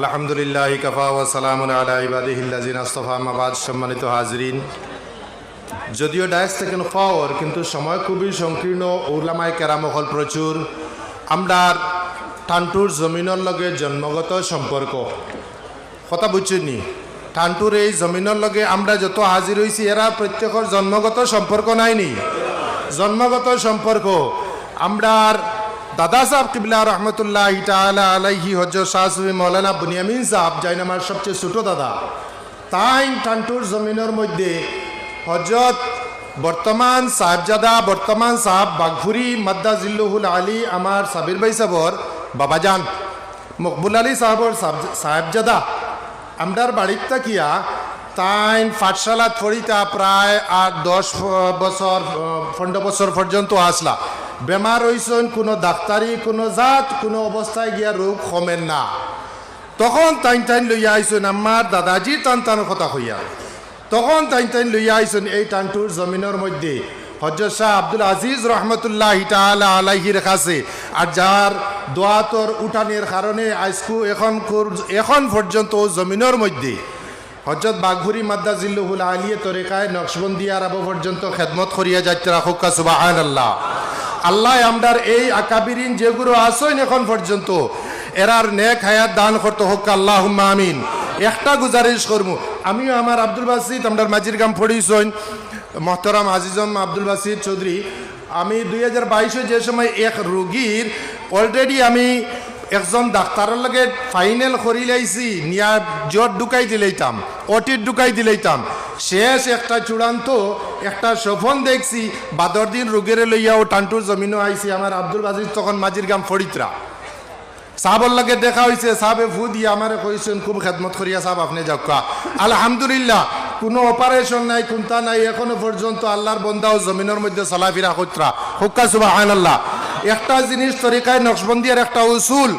আলহামদুলিল্লাহ কফা ও সালাম আলা ইবাদিহিল্লাজিন সম্মানিত হাজরিন। যদিও ডায়াস থেকে পাওয়ার, কিন্তু সময় খুবই সংকীর্ণ ওলামায় কেরামহল প্রচুর। আমরা টান্টুর জমিনের লগে জন্মগত সম্পর্ক। কথা বুঝছেনি টান্টুর এই জমিনের লগে আমরা যত হাজির হয়েছি এরা প্রত্যেকের জন্মগত সম্পর্ক নাইনি জন্মগত সম্পর্ক। আমরার দাদা সাহেব কিবলা রহমতুল্লাহ তালা আলাইহি হজ শাহসুবি মৌলানা বুনিয়ামিন সাহেব যাই আমার সবচেয়ে ছোট দাদা। তাই টান্টুর জমিনের মধ্যে হজরত বর্তমান সাহেবজাদা, বর্তমান সাহেব বাঘুরি মাদ্দা জিল্লুহুল আলী, আমার সাবির ভাই সাহর বাবাজান, মকবুল আলী সাহেবর সাহেবজাদা। আমরার বাড়ির তাকিয়া তাই পাঠশালা থরিতা প্রায় আট, দশ বছর পনেরো বছর পর্যন্ত আসলা। বেমার হইছেন কোনো ডাক্তারি কোনো জাত, কোনো অবস্থায় গিয়া রোগ কমেন না। তখন তাইন তাইন লইয়া আইসুন আমার দাদাজি টান টান কথা হইয়া তখন তাইন তাইন লইয়া আইসুন এই টানটুর জমিনের মধ্যে। হজরত শাহ আব্দুল আজিজ রহমতুল্লাহ তালা আলাইহির কাছে আর যার দোয়াতর উঠানের কারণে আইসকু এখন এখন পর্যন্ত জমিনের মধ্যে। হজরত বাঘুরি মাদ্দা জিল্লুহুল আলিয়ে তরিকায় নকশবন্দি আরব পর্যন্ত খেদমত করিয়া যাইতে রাখুকা সুবাহ আল্লাহ আল্লাহ আমরার এই আকাবিরিন যেগুলো আসইন এখন পর্যন্ত, এরার নেক হায়াত দান করতে হোক আল্লাহ আমিন। একটা গুজারিশ করব আমিও আমার আব্দুল বাসিদ, আমরার মাজির গাম পড়িছইন মহতরাম আজিজম আব্দুল বাসিদ চৌধুরী, আমি দুই হাজার বাইশে যে সময় এক রোগীর অলরেডি আমি একজন ডাক্তারের লগে ফাইনাল করি লাইছি নিয়া জ্বর ঢুকাই দিলেইতাম অটির ঢুকাই দিলেইতাম। শেষ একটা চূড়ান্ত একটা সফন দেখছি, বাদর দিন রোগের লইয়া ও টান্টুর জমিনও আইছি, আমার আব্দুল বাজিজ তখন মাঝির গাম ফরিত্রা সাহাবর লগে দেখা হয়েছে সাহাবে ফু দিয়ে আমারে কইছেন, খুব খেদমত করিয়া সাহাব, আপনি যাওকা আলহামদুলিল্লাহ, কোনো অপারেশন নাই কোনটা নাই, এখনও পর্যন্ত আল্লাহর বন্দাও জমিনের মধ্যে চলাফেরা কত্রা হুক্কা সুবাহ আল্লাহ একটা জিনিস তরিকায় নকশবন্দিয়ার একটা উসুল।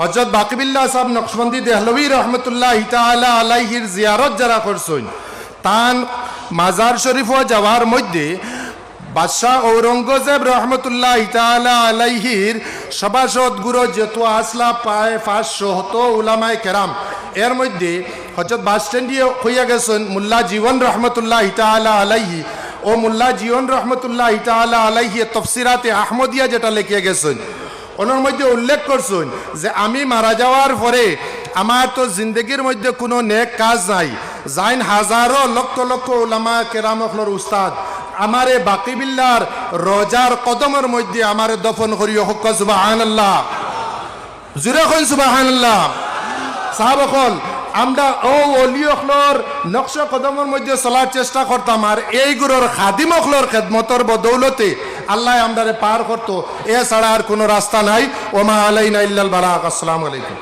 হজরত বাকিবিল্লা সাহেব নকশবন্দি দেহলবী রহমতুল্লাহ তালা আলাইহির জিয়ারত যারা করছেন, তান মাজার শরীফ যাওয়ার মধ্যে বাদশাহ ঔরঙ্গজেব রহমতুল্লাহ তালা আলাইহির সভাসদ গুরু যত আসলা পায় পাঁচশো হতো উলামায় কেরাম। এর মধ্যে হজরত বাস স্ট্যান্ডিয়ে হইয়া গেছেন মুল্লা জীবন রহমতুল্লাহ তালা আলাইহি ও মুল্লা জীবন রহমতুল্লাহ তালা আলাইহি তফসিরাতে আহমদিয়া যেটা লিখিয়ে গেছেন। ওনার মধ্যে উল্লেখ করছেন যে আমি মারা যাওয়ার পরে আমার তো জিন্দগির মধ্যে কোনো নেক কাজ নাই। যাইন হাজারো লক্ষ লক্ষ ওলামা কেরামখলর উস্তাদ। আমারে বাকিবিল্লার রজার কদমের মধ্যে আমারে দফন করিও। হক সুবাহ জুরে হল সুবাহ সাহাবকল আমরা ও অলি অখলর নকশ কদমের মধ্যে চলার চেষ্টা করতাম আর এইগুলোর খাদিম অখলর খেদমতর বদৌলতে আল্লাহ আমরা পার করতো। এছাড়া আর কোনো রাস্তা নাই। ওমা আলাইনা ইল্লাল বালাক আসসালামু আলাইকুম।